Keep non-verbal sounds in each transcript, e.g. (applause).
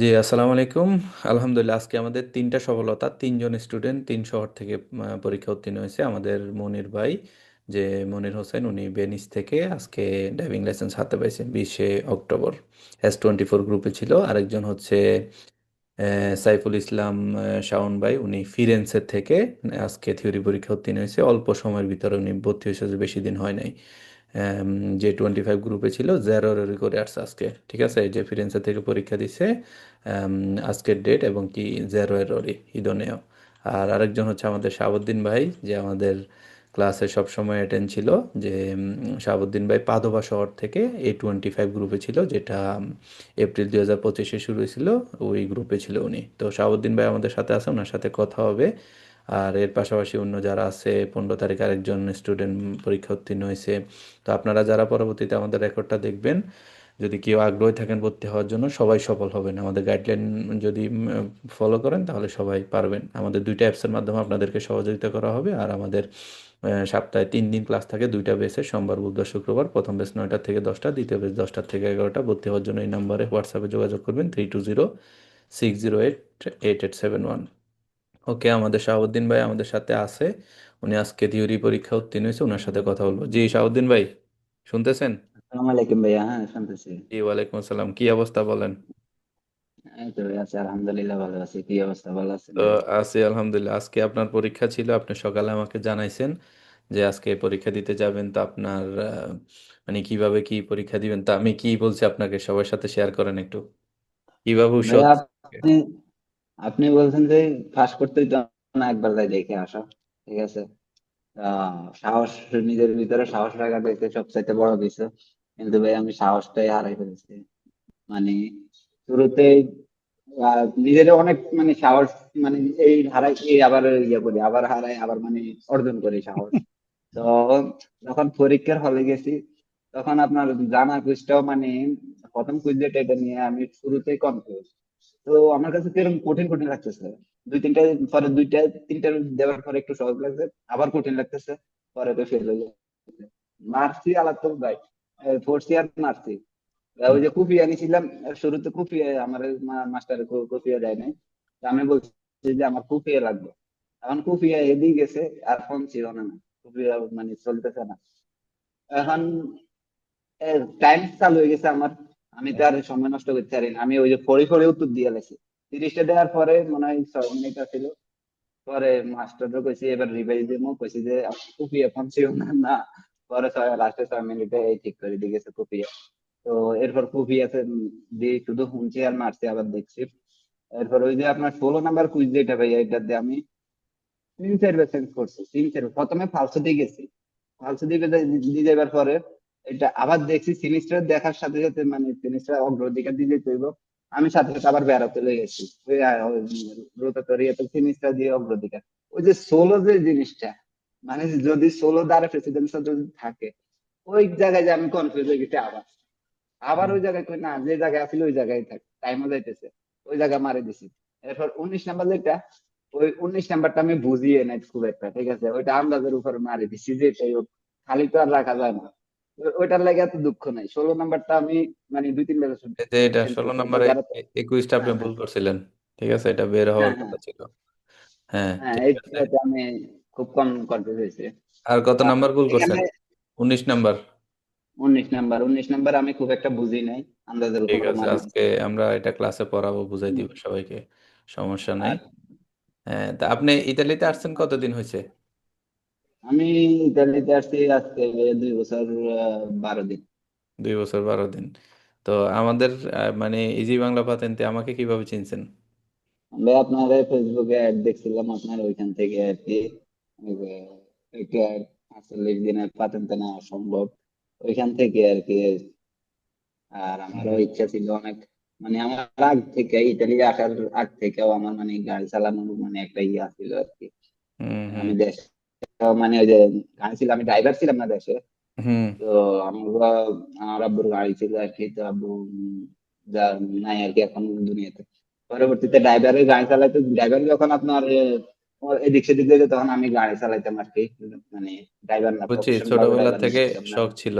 জি, আসসালামু আলাইকুম। আলহামদুলিল্লাহ, আজকে আমাদের তিনটা সফলতা, তিনজন স্টুডেন্ট, তিন শহর থেকে পরীক্ষা উত্তীর্ণ হয়েছে। আমাদের মনির ভাই, যে মনির হোসেন, উনি বেনিস থেকে আজকে ড্রাইভিং লাইসেন্স হাতে পাইছেন বিশে অক্টোবর। এস টোয়েন্টি ফোর গ্রুপে ছিল। আরেকজন হচ্ছে সাইফুল ইসলাম শাওন ভাই, উনি ফিরেন্সের থেকে আজকে থিওরি পরীক্ষা উত্তীর্ণ হয়েছে। অল্প সময়ের ভিতরে উনি ভর্তি হয়েছে বেশি দিন হয় নাই। যে টোয়েন্টি ফাইভ গ্রুপে ছিল জেরো করে আসছে আজকে, ঠিক আছে? যে ফিরেন্সে থেকে পরীক্ষা দিছে আজকের ডেট এবং কি জেরো এররি ইদনেও। আর আরেকজন হচ্ছে আমাদের শাহাবুদ্দিন ভাই, যে আমাদের ক্লাসে সবসময় অ্যাটেন্ড ছিল, যে শাহাবুদ্দিন ভাই পাদোবা শহর থেকে এ টোয়েন্টি ফাইভ গ্রুপে ছিল, যেটা এপ্রিল দু হাজার পঁচিশে শুরু হয়েছিল, ওই গ্রুপে ছিল উনি। তো শাহাবুদ্দিন ভাই আমাদের সাথে আছে, ওনার সাথে কথা হবে। আর এর পাশাপাশি অন্য যারা আছে, পনেরো তারিখ আরেকজন স্টুডেন্ট পরীক্ষা উত্তীর্ণ হয়েছে। তো আপনারা যারা পরবর্তীতে আমাদের রেকর্ডটা দেখবেন, যদি কেউ আগ্রহী থাকেন ভর্তি হওয়ার জন্য, সবাই সফল হবেন। আমাদের গাইডলাইন যদি ফলো করেন, তাহলে সবাই পারবেন। আমাদের দুইটা অ্যাপসের মাধ্যমে আপনাদেরকে সহযোগিতা করা হবে। আর আমাদের সপ্তাহে তিন দিন ক্লাস থাকে, দুইটা বেসে সোমবার, বুধবার, শুক্রবার, প্রথম বেস নয়টা থেকে দশটা, দ্বিতীয় বেস দশটা থেকে এগারোটা। ভর্তি হওয়ার জন্য এই নম্বরে হোয়াটসঅ্যাপে যোগাযোগ করবেন three two zero six zero eight eight eight seven one okay আমাদের শাহাবুদ্দিন ভাই আমাদের সাথে আছে। উনি আজকে থিওরি পরীক্ষা উত্তীর্ণ হয়েছে ওনার সাথে কথা বলব। জি শাহাবুদ্দিন ভাই শুনতেছেন? আসসালামু আলাইকুম ভাইয়া হ্যাঁ শুনতেছি। জি ওয়ালাইকুম আসসালাম। কি অবস্থা বলেন? এই তো আছি আলহামদুলিল্লাহ ভালো আছি। কি অবস্থা ভালো আছেন? তো আছি আলহামদুলিল্লাহ। আজকে আপনার পরীক্ষা ছিল আপনি সকালে আমাকে জানাইছেন যে আজকে পরীক্ষা দিতে যাবেন। তো আপনার আহ, মানে কীভাবে কি পরীক্ষা দিবেন? তা আমি কি বলছি আপনাকে সবার সাথে শেয়ার করেন একটু। কীভাবে উৎসাহ ভাইয়া আপনি আপনি বলছেন যে পাস করতেই তো না একবার যাই দেখে আসা ঠিক আছে? সাহস নিজের ভিতরে সাহস রাখা দেখতে সবচাইতে বড় কিছু কিন্তু ভাই আমি সাহসটাই হারাই ফেলেছি। মানে শুরুতেই আহ, নিজের অনেক মানে সাহস মানে এই হারাই এই আবার ইয়ে করি আবার হারাই আবার মানে অর্জন করি সাহস। (laughs) তো যখন পরীক্ষার হলে গেছি তখন আপনার জানা কুইজটাও মানে প্রথম কুইজ এটা নিয়ে আমি শুরুতেই কনফিউজ তো আমার কাছে কীরকম কঠিন কঠিন লাগতেছে। দুই তিনটা পরে দুইটা তিনটা দেওয়ার পরে একটু সহজ লাগছে, আবার কঠিন লাগতেছে, পরে তো ফেল হয়ে মারছি, আলাদা ভাই ফোর্থ ইয়ার মারছি। ওই যে কুফিয়া নিছিলাম শুরুতে কুফিয়া আমার মাস্টার কুফিয়া দেয় নাই। আমি বলছি যে আমার কুফিয়া লাগবে। এখন কুফিয়া এদিকে গেছে, আর ফোন ছিল না কুফিয়া মানে চলতেছে না। এখন টাইম চালু হয়ে গেছে আমার। আমি তো আর সময় নষ্ট করতে পারি না। আমি ওই যে ফড়ি ফড়ি উত্তর দিয়ে গেছি তিরিশটা দেওয়ার পরে মনে হয় ছয় মিনিট ছিল পরে মাস্টারও কইছি, এবার রিভাইজ দিমু কইছি যে কুফিয়া ফোন ছিল না? না। পরে ছয় লাস্টে ছয় মিনিটে এই ঠিক করে দিয়ে গেছে কুফিয়া তো এরপর কুফিয়াতে দিয়ে শুধু শুনছি আর মারছি, আবার দেখছি। এরপর ওই যে আপনার ষোলো নাম্বার কুইজ যেটা ভাই এটা দিয়ে আমি তিন চারবার চেঞ্জ করছি। তিন চারবার। প্রথমে ফালসো দিয়ে গেছি ফালসো দিয়ে দিয়ে যাবার পরে এটা আবার দেখছি সিনিস্টার দেখার সাথে সাথে মানে সিনিস্টার অগ্রাধিকার দিয়ে যেতে আমি সাথে সাথে আবার বেড়াতে লেগে গেছি। সিনিস্টার দিয়ে অগ্রাধিকার ওই যে সোলো যে জিনিসটা মানে যদি সোলো দ্বারা প্রেসিডেন্সিয়াল যদি থাকে, ওই জায়গায় যে আমি কনফিউজ হয়ে গেছি আবার। আবার ওই জায়গায় কই, না, যে জায়গায় আছিল ওই জায়গায় থাক টাইমও যাইতেছে, ওই জায়গায় মারে দিছি। এরপর উনিশ নাম্বার যেটা, ওই উনিশ নাম্বারটা আমি বুঝিয়ে নাই খুব একটা, ঠিক আছে? ওইটা আন্দাজের উপর মারি দিছি যে খালি তো আর রাখা যায় না। ওইটার লাগে এত দুঃখ নাই। ষোলো নাম্বারটা আমি মানে দুই তিন বেলা এই যে এটা ষোলো নম্বরে একুশটা আপনি হ্যাঁ ভুল হ্যাঁ করছিলেন ঠিক আছে? এটা বের হ্যাঁ হওয়ার হ্যাঁ কথা ছিল। হ্যাঁ হ্যাঁ ঠিক আছে। জায়গাতে আমি খুব কম আর কত নাম্বার ভুল করছেন? এখানে উনিশ নাম্বার। উনিশ নাম্বার। উনিশ নাম্বার আমি খুব একটা বুঝি নাই আন্দাজের ঠিক উপর আছে আজকে আমরা এটা ক্লাসে পড়াবো বুঝাই দিব সবাইকে সমস্যা নাই। আর হ্যাঁ তা আপনি ইতালিতে আসছেন কতদিন হয়েছে? আমি ইতালিতে আসছি আজকে দুই বছর বারো দিন। দুই বছর বারো দিন। তো আমাদের মানে ইজি বাংলা পাতেন্তে আমাকে কীভাবে চিনছেন? আপনার ফেসবুকে অ্যাড দেখছিলাম আপনার ওইখান থেকে আর কি। একটা আটচল্লিশ দিনের পাতেন্তে নেওয়া সম্ভব। ওইখান থেকে আর কি। আর আমারও ইচ্ছা ছিল অনেক মানে আমার আগ থেকে ইতালি আসার আগ থেকেও আমার মানে গাড়ি চালানোর মানে একটা ইয়ে ছিল আর কি। আমি দেশে মানে ওই যে গাড়ি ছিল আমি ড্রাইভার ছিলাম না দেশে। তো আমার আমার আব্বুর গাড়ি ছিল আর কি তো আব্বু যা নাই আর কি এখন দুনিয়াতে। পরবর্তীতে ড্রাইভারের গাড়ি চালাইতে ড্রাইভার যখন আপনার এদিক সেদিক যেত তখন আমি গাড়ি চালাইতাম আর কি। মানে ড্রাইভার না বুঝছি ছোটবেলা থেকে শখ ছিল।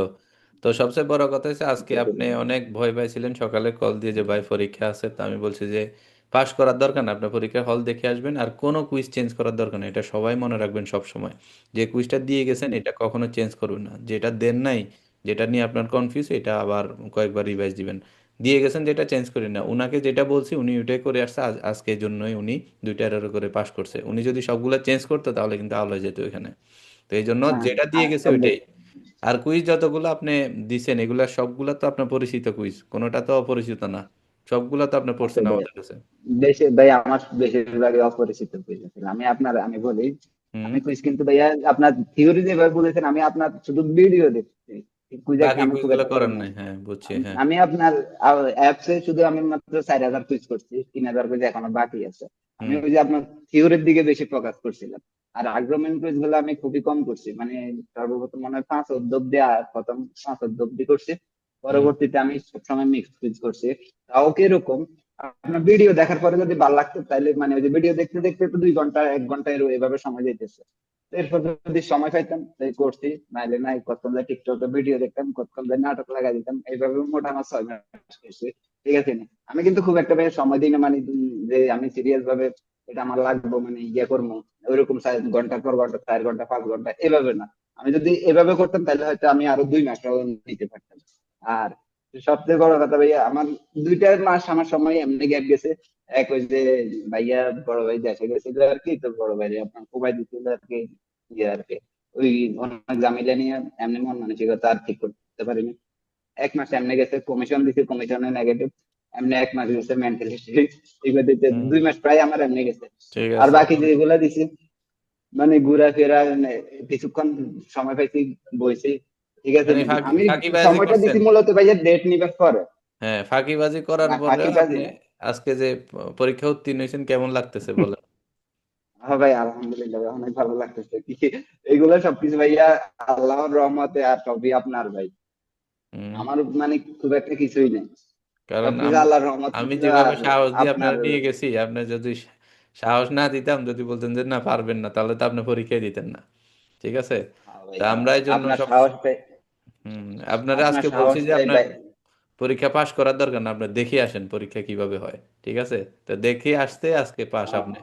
তো সবচেয়ে বড় কথা হচ্ছে আজকে আপনি অনেক ভয় পাইছিলেন সকালে কল দিয়ে যে ভাই পরীক্ষা আছে। তো আমি বলছি যে পাশ করার দরকার না আপনার পরীক্ষার হল দেখে আসবেন আর কোনো কুইজ চেঞ্জ করার দরকার নেই এটা সবাই মনে রাখবেন সব সময় যে কুইজটা দিয়ে গেছেন এটা কখনো চেঞ্জ করবেন না। যেটা দেন নাই যেটা নিয়ে আপনার কনফিউজ এটা আবার কয়েকবার রিভাইজ দিবেন। দিয়ে গেছেন যেটা চেঞ্জ করেন না। উনাকে যেটা বলছি উনি ওইটাই করে আসছে। আজ আজকে জন্যই উনি দুইটা এরর করে পাশ করছে। উনি যদি সবগুলো চেঞ্জ করতো তাহলে কিন্তু আলো যেত এখানে তো এই জন্য হ্যাঁ যেটা দিয়ে গেছে ওইটাই। আর কুইজ যতগুলো আপনি দিছেন এগুলা সবগুলা তো আপনার পরিচিত কুইজ কোনোটা তো অপরিচিত না। সবগুলা তো আপনি পড়ছেন আমাদের কাছে বেশি ভাই আমার বেশিরভাগই অপরিচিত কুইজ ছিল আমি আপনার আমি বলি আমি কুইজ কিন্তু ভাইয়া আপনার থিওরি যেভাবে বলেছেন আমি আপনার শুধু ভিডিও দেখছি আমি হ্যাঁ হ্যাঁ। আমি আপনার অ্যাপসে শুধু আমি মাত্র চার হাজার কুইজ করছি তিন হাজার কুইজ এখনও বাকি আছে। আমি ওই যে আপনার থিওরির দিকে বেশি ফোকাস করছিলাম। আর আর্গুমেন্ট কুইজগুলো আমি খুবই কম করছি। মানে সর্বপ্রথম মনে হয় পাঁচ অব্দি আর প্রথম পাঁচ অব্দ অব্দি করছি। পরবর্তীতে আমি সবসময় মিক্স কুইজ করছি। তাও কীরকম? আপনার ভিডিও দেখার পরে যদি ভালো লাগতো তাহলে মানে ওই যে ভিডিও দেখতে দেখতে তো দুই ঘণ্টা, এক ঘণ্টা এভাবে সময় যেতেছে এরপর যদি সময় পাইতাম, তাই করছি। নাইলে নাই, কতক্ষণ যায় টিকটকে ভিডিও দেখতাম, কতক্ষণ যায় নাটক লাগাই দিতাম এইভাবে মোটা আমার ছয় মাস গেছে ঠিক আছে নি? আমি কিন্তু খুব একটা বেশি সময় দিই না মানে যে আমি সিরিয়াস ভাবে এটা আমার লাগবে মানে ইয়ে করব, ওইরকম চার ঘণ্টার পর ঘণ্টা, চার ঘণ্টা, পাঁচ ঘণ্টা, এভাবে না। আমি যদি এভাবে করতাম তাহলে হয়তো আমি আরও দুই মাস নিতে পারতাম। আর সবচেয়ে বড় কথা ভাইয়া আমার দুইটা মাস আমার সময় এমনি গ্যাপ গেছে। এক ওই যে ভাইয়া বড় ভাই দেশে গেছিল আর কি তো বড় ভাই আপনার কোবাই দিছিল আর কি ইয়ে আর কি ওই অনেক জামিলা নিয়ে এমনি মন মানসিকতা আর ঠিক করতে পারিনি। এক মাস এমনি গেছে কমিশন দিছে কমিশনে নেগেটিভ এমনি এক মাস গেছে মেন্টালিটি এগুলো দিতে দুই মাস প্রায় আমার এমনি গেছে। আর বাকি যেগুলা দিছি মানে ঘোরাফেরা মানে কিছুক্ষণ সময় পাইছি বইছি। ঠিক আছে মানে আমি সময়টা দিছি মূলত ভাইয়া ডেট হ্যাঁ ফাঁকিবাজি করার পরে আজকে যে পরীক্ষা উত্তীর্ণ হয়েছেন কেমন লাগতেছে বলেন? (laughs) হ্যাঁ ভাই আলহামদুলিল্লাহ অনেক ভালো লাগতেছে। কি এগুলো সবকিছু ভাইয়া আল্লাহর রহমতে আর সবই আপনার ভাই। আমার মানে খুব একটা কিছুই নেই। কারণ আল্লাহর রহমত আমি যেভাবে সাহস দিয়ে আপনার নিয়ে গেছি আপনি যদি সাহস না দিতাম যদি বলতেন যে না পারবেন না তাহলে তো আপনি পরীক্ষায় দিতেন না। ঠিক আছে? হ্যাঁ তা আমরা এই জন্য সব আপনারা আজকে বলছি যে আপনার পরীক্ষা পাশ করার দরকার না আপনি দেখে আসেন পরীক্ষা কীভাবে হয় ঠিক আছে? তো দেখে আসতে আজকে পাশ আপনি।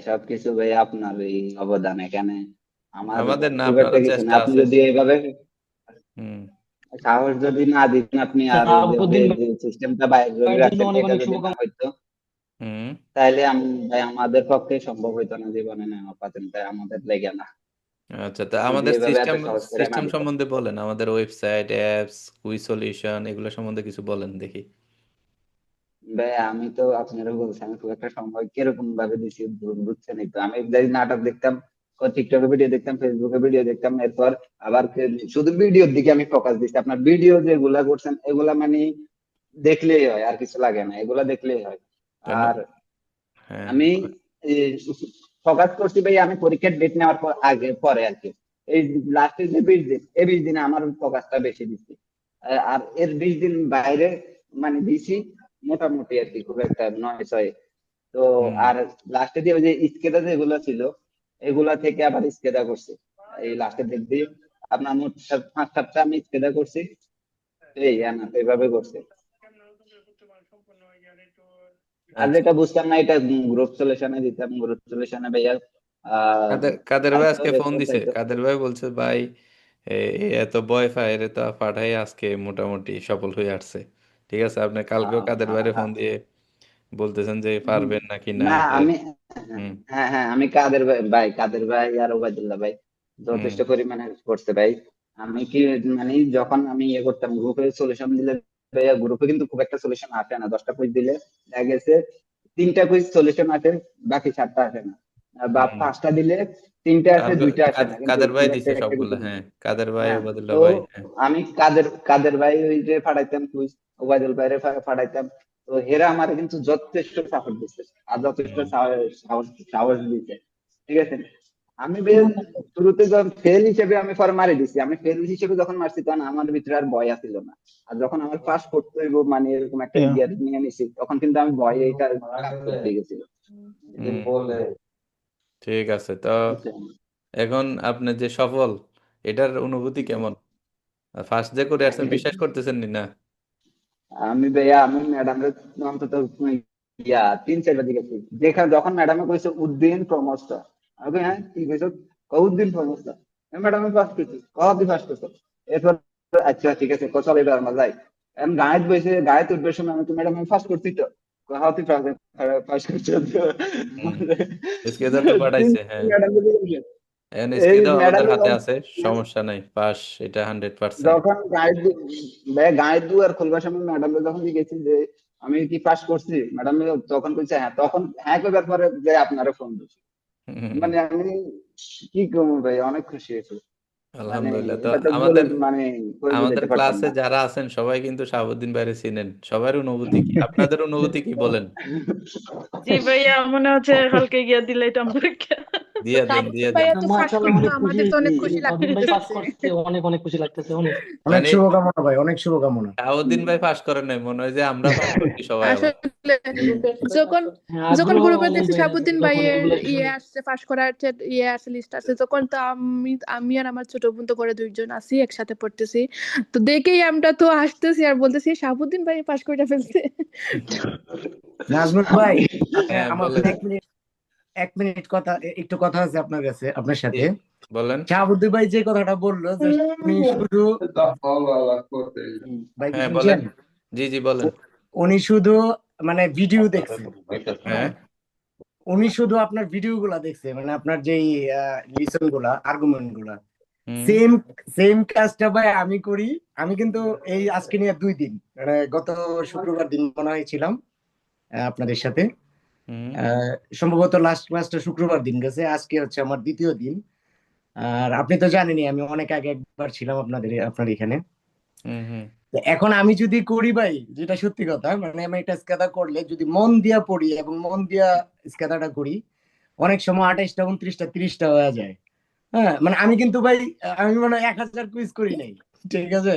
সবকিছু ভাই আপনার এই অবদান এখানে। আমার আমাদের না চেষ্টা আপনি যদি এইভাবে হুম। সাহস যদি না দিতেন আপনি আর সিস্টেমটা বাইরে ভাইয়ের জন্য রাখছেন অনেক এটা অনেক যদি না শুভকামনা। হইতো হুম। তাইলে ভাই আমাদের পক্ষে সম্ভব হইতো না জীবনে নেওয়া পাতেন তাই আমাদের লেগে না। আচ্ছা তা আমাদের এভাবে এত সিস্টেম সহজ করে সিস্টেম সম্বন্ধে বলেন আমাদের ওয়েবসাইট অ্যাপস কুইজ সলিউশন এগুলো সম্বন্ধে কিছু বলেন দেখি। ভাই আমি তো আপনারা বলছি আমি খুব একটা সময় কীরকম ভাবে দিছি বু- বুঝছেন তো আমি যদি নাটক দেখতাম ও টিকটকে ভিডিও দেখতাম ফেসবুকে ভিডিও দেখতাম এরপর আবার কে- শুধু ভিডিওর দিকে আমি ফোকাস দিচ্ছি আপনার ভিডিও যেগুলা করছেন এগুলা মানে দেখলেই হয় আর কিছু লাগে না এগুলা দেখলেই হয়। কেন? আর হ্যাঁ আমি ফোকাস করছি ভাই আমি পরীক্ষার ডেট নেওয়ার পর আগে পরে আর কি। এই লাস্টের যে বিশ দিন এই বিশ দিনে আমার ফোকাসটা বেশি দিচ্ছি। আর এর বিশ দিন বাইরে মানে দিছি মোটামুটি আর কি খুব একটা নয় ছয়। তো আর লাস্টে দিয়ে ওই যে স্কেদা যেগুলো ছিল এগুলা থেকে আবার স্কেদা করছি। এই লাস্টের দিক দিয়ে আপনার মোট পাঁচ সাতটা আমি স্কেদা করছি। এই না এইভাবে করছি। আর আচ্ছা। যেটা বুঝতাম না এটা গ্রুপ সলিউশনে দিতাম গ্রুপ সলিউশনে ভাইয়া কাদের কাদের ভাই আজকে ফোন দিছে? কাদের ভাই বলছে ভাই এত ভয় পায় এর তো পাঠাই আজকে মোটামুটি সফল হয়ে আসছে। ঠিক আছে আপনি কালকেও কাদের ভাইরে ফোন দিয়ে বলতেছেন যে পারবেন নাকি না না আমি হ্যাঁ হ্যাঁ আমি কাদের ভাই ভাই কাদের ভাই আর ওবায়দুল্লাহ ভাই যথেষ্ট পরিমাণে করছে ভাই। আমি কি মানে যখন আমি ইয়ে করতাম গ্রুপে সলিউশন দিলে গ্রুপে কিন্তু খুব একটা সলিউশন আসে না। দশটা কুইজ দিলে দেখা গেছে তিনটা কুইজ সলিউশন আসে বাকি চারটা আসে না। আর বা পাঁচটা দিলে তিনটা আসে দুইটা আসে না। কাদের ভাই দিছে সবগুলো? হ্যাঁ কাদের ভাই হ্যাঁ ভাই হ্যাঁ। আমি কাদের কাদের ভাই ওই যে পাঠাইতাম কুইজ ওবায়দুল ভাইরে পাঠাইতাম তো হেরা আমার কিন্তু যথেষ্ট সাপোর্ট দিচ্ছে আর যথেষ্ট সাহস সাহস সাহস দিচ্ছে ঠিক আছে? আমি বেশ শুরুতে যখন ফেল হিসেবে আমি ফর মারি দিছি। আমি ফেল হিসেবে যখন মারছি তখন আমার ভিতরে আর ভয় আসছিল না। আর যখন আমার পাস করতে হইব মানে এরকম একটা Yeah. নিয়ে নিছি তখন কিন্তু আমি ভয় এইটা কাজ করতে গেছিল। ঠিক আছে তো এখন আপনি যে সফল এটার অনুভূতি কেমন? ফার্স্ট যে করে আসছেন বিশ্বাস করতেছেন নি না? আমি ভাইয়া আমি ম্যাডামরে অন্তত ইয়া তিন চারবার জিজ্ঞেস যেখানে যখন ম্যাডামে কইছে উদ্দিন প্রমোস্ট কই, হ্যাঁ কি কইছো? কও উদ্দিন প্রমোস্ট ম্যাডাম আমি পাস করছি। তুই পাস করছ? এরপর আচ্ছা ঠিক আছে চল এবার আমরা যাই আমি গায়েত বসে গায়েত উঠবে সময় আমি তো ম্যাডাম আমি করছি তো। পাস করছ তো। পাঠাইছে হ্যাঁ। হাতে আছে সমস্যা নাই পাস এটা হান্ড্রেড পার্সেন্ট যখন গায়ের দু- ভাইয়া গায়ের দুয়ার খুলবার সময় ম্যাডাম যখন জিজ্ঞেসি যে আমি কি পাস করছি? ম্যাডাম তখন কইছে হ্যাঁ তখন হ্যাঁ কইবার পরে যে আপনারা ফোন দিছি মানে আমি কি করব ভাই? অনেক খুশি হয়েছি। মানে আলহামদুলিল্লাহ। তো এটা তো আমাদের মানে করে আমাদের ক্লাসে না। যারা আছেন সবাই কিন্তু শাহাবুদ্দিন ভাইরে চিনেন। সবার অনুভূতি কি? আপনাদের অনুভূতি কি বলেন? জি ভাইয়া মনে হচ্ছে হালকা গিয়া দিলে তো পরীক্ষা। দিয়ে দেন সাবিত দেন। ভাইয়া তো ফার্স্ট মাশাআল্লাহ করতো অনেক খুশি আমাদের তো অনেক খুশি সাবিত ভাই পাস লাগতেছে অনেক অনেক খুশি লাগতেছে অনেক। অনেক মানে শুভকামনা ভাই অনেক শুভকামনা। শাহাবুদ্দিন ভাই পাস করেন নাই মনে হয় যে আমরা পাস করছি সবাই যখন হ্যাঁ যখন গ্রুপে দেখছি বেড়ে শাহাবুদ্দিন যখন ভাইয়ের এগুলো ইয়ে আসছে ফাঁস করার ইয়ে আসছে লিস্ট আসছে তখন তো আমি আমি আর আমার ছোট বোন তো করে দুইজন আছি একসাথে পড়তেছি। তো দেখেই আমরা তো আসতেছি আর বলতেছি শাহাবুদ্দিন ভাই পাশ করে ফেলছে। নাজমুল ভাই হ্যাঁ আমার এক মিনিট এক মিনিট কথা একটু কথা আছে আপনার কাছে আপনার সাথে। জি বলেন। শাহাবুদ্দিন ভাই যে কথাটা বলল যে উনি শুধু ভাই হ্যাঁ বলেন জি জি বলেন। উনি শুধু মানে ভিডিও দেখছে। হ্যাঁ। উনি শুধু আপনার ভিডিও গুলা দেখছে মানে আপনার যেই লিসনগুলা আর্গুমেন্টগুলা সেম সেম কাজটা ভাই আমি করি। আমি কিন্তু এই আজকে নিয়ে দুই দিন মানে গত শুক্রবার দিন মনে হয় ছিলাম আপনাদের সাথে। সম্ভবত লাস্ট ক্লাসটা শুক্রবার দিন গেছে আজকে হচ্ছে আমার দ্বিতীয় দিন। আর আপনি তো জানেনই আমি অনেক আগে একবার ছিলাম আপনাদের আপনার এখানে। এখন আমি যদি করি ভাই যেটা সত্যি কথা মানে আমি একটা স্কেদা করলে যদি মন দিয়া পড়ি এবং মন দিয়া স্কেদাটা করি অনেক সময় আঠাইশটা উনত্রিশটা তিরিশটা হয়ে যায়। হ্যাঁ মানে আমি কিন্তু ভাই আমি মানে এক হাজার কুইজ করি নাই। ঠিক আছে?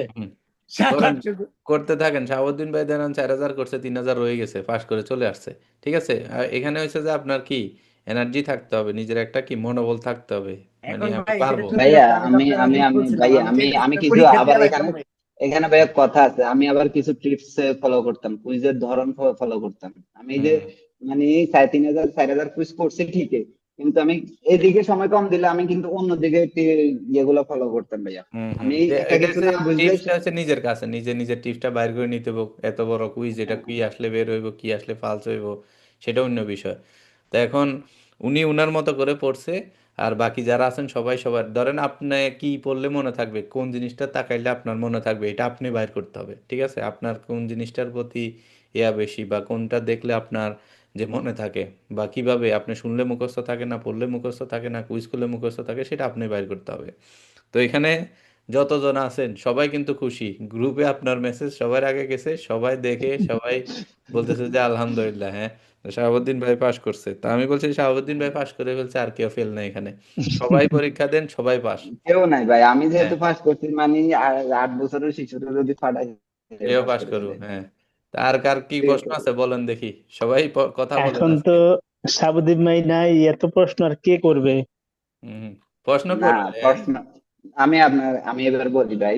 করতে থাকেন। শাহাবুদ্দিন ভাই দেন চার হাজার করছে তিন হাজার রয়ে গেছে পাশ করে চলে আসছে। ঠিক আছে? আর এখানে হচ্ছে যে আপনার কি? এনার্জি থাকতে হবে নিজের একটা কি মনোবল থাকতে হবে। মানে আমি ভাই পারব। ভাইয়া আমি আমি আমি আমি ভাইয়া আমি আমি কিছু আবার এখানে এখানে ভাইয়া কথা আছে আমি আবার কিছু টিপস ফলো করতাম কুইজের ধরন ফলো করতাম। আমি যে মানে সাড়ে তিন হাজার চার হাজার কুইজ করছি ঠিকই কিন্তু আমি এইদিকে সময় কম দিলে আমি কিন্তু অন্যদিকে ইয়েগুলো ফলো করতাম ভাইয়া। আমি একটা কিছু হচ্ছে নিজের কাছে নিজে নিজের টিপসটা বাইর করে নিতে এত বড় কুইজ এটা কি আসলে বের হইব কি আসলে ফালস হইব সেটা অন্য বিষয়। তো এখন উনি উনার মতো করে পড়ছে আর বাকি যারা আছেন সবাই সবার ধরেন আপনি কি পড়লে মনে থাকবে কোন জিনিসটা তাকাইলে আপনার মনে থাকবে এটা আপনি বাইর করতে হবে ঠিক আছে? আপনার কোন জিনিসটার প্রতি ইয়া বেশি বা কোনটা দেখলে আপনার যে মনে থাকে বা কীভাবে আপনি শুনলে মুখস্থ থাকে না পড়লে মুখস্থ থাকে না কুইজ করলে মুখস্থ থাকে সেটা আপনি বাইর করতে হবে। তো এখানে যতজন আছেন সবাই কিন্তু খুশি। গ্রুপে আপনার মেসেজ সবার আগে গেছে সবাই দেখে সবাই বলতেছে যে আলহামদুলিল্লাহ হ্যাঁ। শাহাবুদ্দিন ভাই পাস করছে। তা আমি বলছি শাহাবুদ্দিন ভাই পাস করে ফেলছে আর কেউ ফেল নাই এখানে। সবাই পরীক্ষা দেন সবাই পাস কেউ নাই ভাই আমি যেহেতু হ্যাঁ। পাস করছি মানে আট বছরের শিশুরা যদি ফাটাই এও পাস করব হ্যাঁ। আর কার কি প্রশ্ন আছে। বলেন দেখি। সবাই কথা বলেন এখন। তো সাবুদ্দিন ভাই নাই এত প্রশ্ন আর কে করবে। প্রশ্ন হ্যাঁ। প্রশ্ন আমি আপনার আমি এবার বলি ভাই।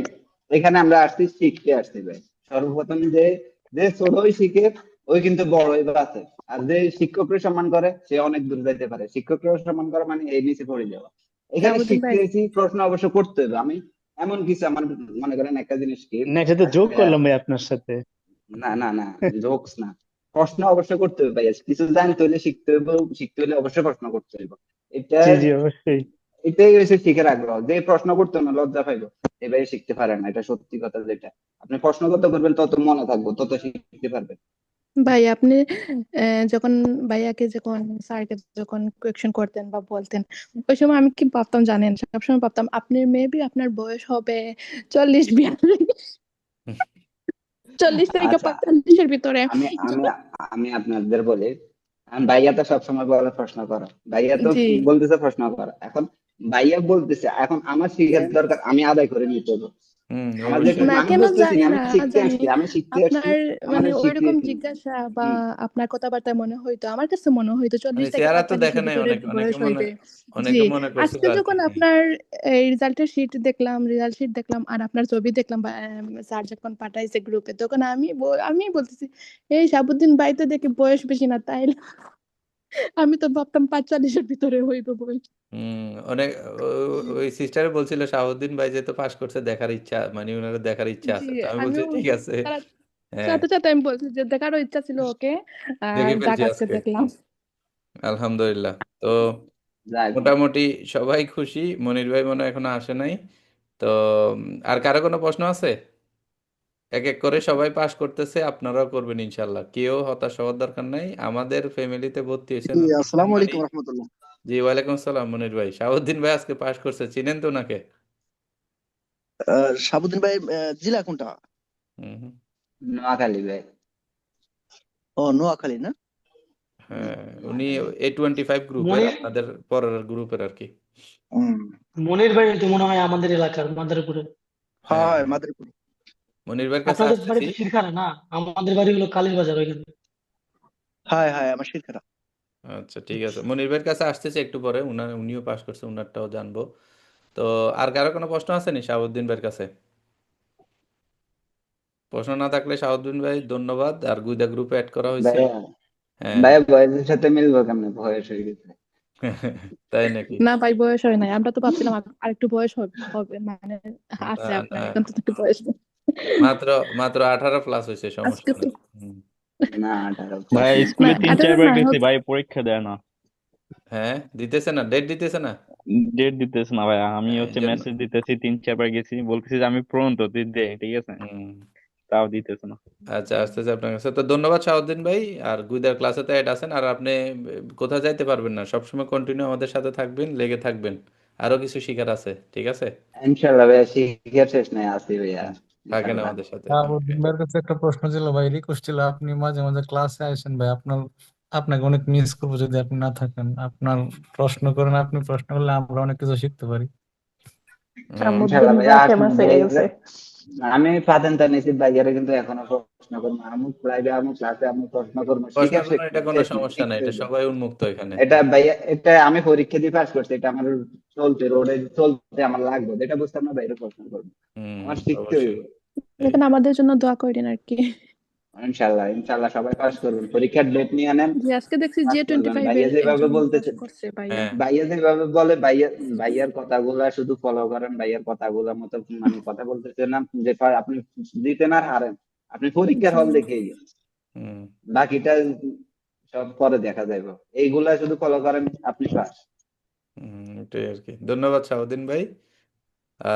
এখানে আমরা আসছি শিখতে আসছি ভাই। সর্বপ্রথম যে যে ছোটই শিখে ওই কিন্তু বড়ই আছে। আর যে শিক্ষককে সম্মান করে সে অনেক দূর যাইতে পারে। শিক্ষককে সম্মান করা মানে এই নিচে পড়ে যাওয়া। এখানে শাহাবুদ্দিন শিখতে ভাই। এসেছি প্রশ্ন অবশ্য করতে হবে। আমি এমন কিছু আমার মনে করেন একটা জিনিস কি না এটা তো যোগ করলাম ভাই আপনার সাথে। না না না জোকস না। প্রশ্ন অবশ্যই করতে হবে ভাই কিছু জানতে হলে শিখতে হবে শিখতে হলে অবশ্যই প্রশ্ন করতে হবে এটা জি জি অবশ্যই। এটাই হচ্ছে শিখের আগ্রহ। যে প্রশ্ন করতে না লজ্জা পাইবো। এবারে শিখতে পারে না এটা সত্যি কথা যেটা। আপনি প্রশ্ন কত করবেন তত মনে থাকব তত শিখতে পারবেন। ভাই আপনি আহ, যখন ভাইয়াকে যখন স্যারকে যখন কোয়েকশন করতেন বা বলতেন ওই সময় আমি কি ভাবতাম জানেন? সবসময় ভাবতাম আপনি মেবি আপনার বয়স হবে চল্লিশ বিয়াল্লিশ। (laughs) চল্লিশ থেকে আচ্ছা। পঁয়তাল্লিশের ভিতরে। আমি আমি আপনাদের বলি আমি ভাইয়া তো সবসময় বলে প্রশ্ন করো। ভাইয়া তো বলতেছে প্রশ্ন করো। এখন ভাইয়া বলতেছে এখন আমার শিখার দরকার আমি আদায় করে নিতে হবে হুম অবশ্যই। না আমি কেন বুঝতেছি জানি না আমি না জানি। আসছি আমি শিখতে আসছি আপনার মানে ওইরকম জিজ্ঞাসা বা হুম। আপনার কথাবার্তায় মনে হইতো আমার কাছে মনে হইতো মানে চল্লিশ থেকে চেহারা তো দেখে নাই ভিতরে অনেকে অনেকে বয়স মনে হইবে। অনেকে জি মনে করছিল আজকে যখন আপনার এই রেজাল্টের শিট দেখলাম রেজাল্ট শিট দেখলাম আর আপনার ছবি দেখলাম স্যার যখন পাঠাইছে গ্রুপে তখন আমি আমি বলতেছি এই সাবুদ্দিন ভাই তো দেখি বয়স বেশি না তাই আমি তো ভাবতাম পাঁচচল্লিশের ভিতরে হইবে হুম অনেক ওই সিস্টারে বলছিল শাহাবুদ্দিন ভাই যে তো পাস করছে দেখার ইচ্ছা মানে ওনার দেখার ইচ্ছা আছে। তো আমি বলছি ঠিক আছে। হ্যাঁ। সাথে সাথে আমি বলছি যে দেখারও ইচ্ছা ছিল ওকে দেখে যাক ফেলছি আজকে। দেখলাম। আলহামদুলিল্লাহ। তো মোটামুটি সবাই খুশি মনির ভাই মনে হয় এখনও আসে নাই। তো আর কারও কোনো প্রশ্ন আছে? এক এক করে সবাই পাস করতেছে আপনারাও করবেন ইনশাল্লাহ কেউ হতাশ হওয়ার দরকার নাই। আমাদের ফ্যামিলিতে ভর্তি হয়েছেন জি আসসালামু আলাইকুম রহমতুল্লাহ। জি ওয়ালাইকুম আসসালাম মনির ভাই। শাহাবুদ্দিন ভাই আজকে পাস করছে চিনেন তো ওনাকে? শাহাবুদ্দিন ভাই জেলা কোনটা। নোয়াখালী ভাই। ও নোয়াখালী না? হ্যাঁ উনি এ টোয়েন্টি ফাইভ গ্রুপের মনির আপনাদের পরের গ্রুপের আর কি। মনির ভাই তো মনে হয় আমাদের এলাকার মাদারীপুরে হয় মাদারীপুর। মনির ভাইয়ের কাছে আপনাদের বাড়ি আসতেছি শিরখানা? না আমাদের বাড়ি হলো কালীর বাজার ওইখানে। হয় হয় আমার শিরখানা। আচ্ছা ঠিক আছে। মনির ভাইয়ের কাছে আসতেছি একটু পরে উনার উনিও পাস করছে উনারটাও জানব। তো আর কারও কোনো প্রশ্ন আছে নি শাহাবুদ্দিন ভাইয়ের কাছে? প্রশ্ন না থাকলে শাহাবুদ্দিন ভাই ধন্যবাদ। আর গুইদা গ্রুপে অ্যাড করা হয়েছে। ভাইয়া হ্যাঁ। ভাইয়া বয়সের সাথে মিলবো কেমনে? বয়স হয়ে গেছে। (laughs) তাই নাকি? না ভাই বয়স হয় নাই। আমরা তো ভাবছিলাম আর- আরেকটু বয়স হবে হবে মানে আছে আপনার এখন তো একটু বয়স। নেই। মাত্র মাত্র আঠারো প্লাস হয়েছে সমস্যা আজকে নেই। হুম। না আঠারো ভাই স্কুলে না তিন আঠারো চারবার না গেছি ভাই পরীক্ষা দেয় না। হ্যাঁ দিতেছে না ডেট দিতেছে না? ডেট দিতেছে না ভাই আমি হ্যাঁ এই হচ্ছে জন্য। মেসেজ দিতেছি তিন চারবার গেছি বলতেছি যে আমি পড়ন্ত তুই দে ঠিক আছে? হুম। তাও দিতেছে না। আচ্ছা আসতেছে আপনার কাছে। তো ধন্যবাদ শাহাবুদ্দিন ভাই আর গুইদার ক্লাসে তো অ্যাড আছেন আর আপনি কোথাও যাইতে পারবেন না সবসময় কন্টিনিউ আমাদের সাথে থাকবেন লেগে থাকবেন। আরও কিছু শিখার আছে ঠিক আছে? ইনশাল্লাহ ভাইয়া শিখার শেষ নাই আছি ভাইয়া। থাকেন ইনশাল্লাহ আমাদের সাথে। ভাইয়ের কাছে একটা প্রশ্ন ছিল ভাই রিকোয়েস্ট ছিল আপনি মাঝে মাঝে ক্লাসে আসেন ভাই আপনার আপনাকে অনেক মিস করব যদি আপনি না থাকেন। আপনার প্রশ্ন করেন আপনি প্রশ্ন করলে আমরা অনেক কিছু শিখতে পারি। ভাই আমি ফাতেনটা নিয়েছি ভাইয়ারে কিন্তু এখনও প্রশ্ন করব আমি প্রাইভে আমি ক্লাসে আমি প্রশ্ন করব। ঠিক আছে? এটা কোনো সমস্যা নাই এটা সবাই উন্মুক্ত এখানে। এটা ভাইয়া এটা আমি পরীক্ষা দিয়ে পাস করছি এটা আমার চলতে রোডে চলতে আমার লাগবে এটা বুঝতে আমরা বাইরে প্রশ্ন করব। আমার শিখতে হইব। এখন আমাদের জন্য দোয়া করেন আর কি। ইনশাল্লাহ ইনশাল্লাহ সবাই পাস করবেন। পরীক্ষার ডেট নিয়ে নেন। জি আজকে দেখছি জে টোয়েন্টি করবেন। ফাইভ ভাইয়া যেভাবে বলতেছে ভাইয়া। হ্যাঁ। ভাইয়া যেভাবে বলে ভাইয়া ভাইয়ার কথাগুলা শুধু ফলো করেন ভাইয়ার কথাগুলা মতো মানে কথা বলতেছে না যে আপনি দিতেন আর হারেন। আপনি পরীক্ষার হল। হুম। বাকিটা সব পরে দেখা যাবে এইগুলা শুধু ফলো করেন আপনি পাস। হুম এটাই আর কি। ধন্যবাদ শাহাবুদ্দিন ভাই। আহ